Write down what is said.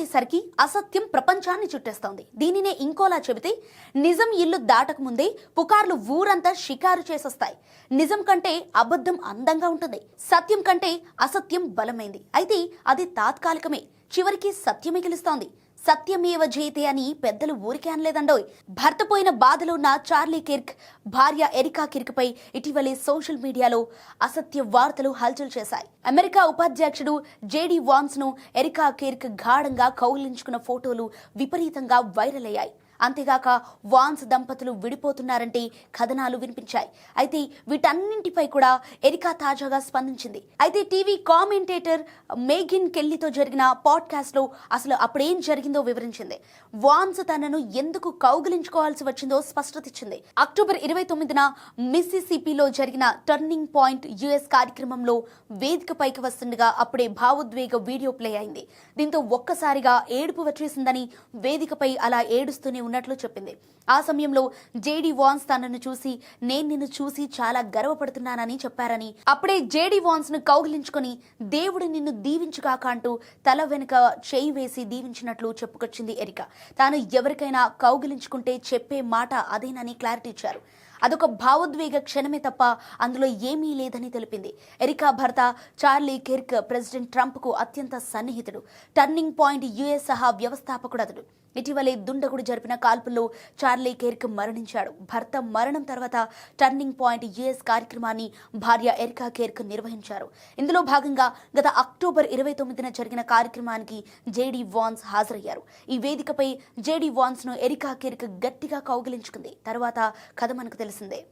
దాటేసరికి అసత్యం ప్రపంచాన్ని చుట్టేస్తోంది. దీనినే ఇంకోలా చెబితే నిజం ఇల్లు దాటక ముందే పుకార్లు ఊరంతా షికారు చేసేస్తాయి. నిజం కంటే అబద్ధం అందంగా ఉంటుంది. సత్యం కంటే అసత్యం బలమైంది. అయితే అది తాత్కాలికమే. చివరికి సత్యమే గెలుస్తోంది. సత్యమేవ జయతే అని పెద్దలు ఊరికే అనలేదండోయ్. భర్త పోయిన బాధలో ఉన్న చార్లీ కిర్క్ భార్య ఎరికా కిర్క్ పై ఇటీవలే సోషల్ మీడియాలో అసత్య వార్తలు హల్చల్ చేశాయి. అమెరికా ఉపాధ్యక్షుడు జేడీ వాన్స్ను ఎరికా కిర్క్ గాఢంగా కౌగిలించుకున్న ఫోటోలు విపరీతంగా వైరల్ అయ్యాయి. అంతేగాక వాన్స్ దంపతులు విడిపోతున్నారంటే కథనాలు వినిపించాయి. అయితే వీటన్నింటిపై కూడా ఎరికా తాజాగా స్పందించింది. అయితే టీవీ కామెంటేటర్ మేగిన్ కెల్లీతో జరిగిన పాడ్కాస్ట్లో అసలు అప్పుడేం జరిగిందో వివరించింది. వాన్స్ తనను ఎందుకు కౌగిలించుకోవాల్సి వచ్చిందో స్పష్టత ఇచ్చింది. అక్టోబర్ ఇరవై తొమ్మిదిన మిస్సిసిపిలో జరిగిన టర్నింగ్ పాయింట్ యుఎస్ కార్యక్రమంలో వేదిక పైకి వస్తుండగా అప్పుడే భావోద్వేగ వీడియో ప్లే అయింది. దీంతో ఒక్కసారిగా ఏడుపు వచ్చేసిందని వేదికపై అలా ఏడుస్తూనే ఉన్నట్లు చెప్పింది. ఆ సమయంలో జేడీ వాన్స్ తనను చూసి నేను నిన్ను చూసి చాలా గర్వపడుతున్నానని చెప్పారని. అప్పుడే జేడీ వాన్స్ను కౌగిలించుకొని దేవుడు నిన్ను దీవించుగాక అంటూ తల వెనుక చేయి వేసి దీవించినట్లు చెప్పుకొచ్చింది ఎరిక. తాను ఎవరికైనా కౌగిలించుకుంటే చెప్పే మాట అదేనని క్లారిటీ ఇచ్చారు. అదొక భావోద్వేగ క్షణమే తప్ప అందులో ఏమీ లేదని తెలిపింది. ఎరికా భర్త చార్లీ కిర్క్ ప్రెసిడెంట్ ట్రంప్కు అత్యంత సన్నిహితుడు. టర్నింగ్ పాయింట్ యుఎస్ సహా వ్యవస్థాపకుడు అతడు. ఇటీవలే దుండగుడు జరిపిన కాల్పుల్లో చార్లీ కేర్క్ మరణించాడు. భర్త మరణం తర్వాత టర్నింగ్ పాయింట్ యుఎస్ కార్యక్రమాన్ని భార్య ఎరికా కేర్క్ నిర్వహించారు. ఇందులో భాగంగా గత అక్టోబర్ ఇరవై తొమ్మిదిన జరిగిన కార్యక్రమానికి జేడీ వాన్స్ హాజరయ్యారు. ఈ వేదికపై జేడీ వాన్స్ను ఎరికా కేర్క్ గట్టిగా కౌగిలించుకుంది. తర్వాత కథ మనకు Mahallesi'ndeyim.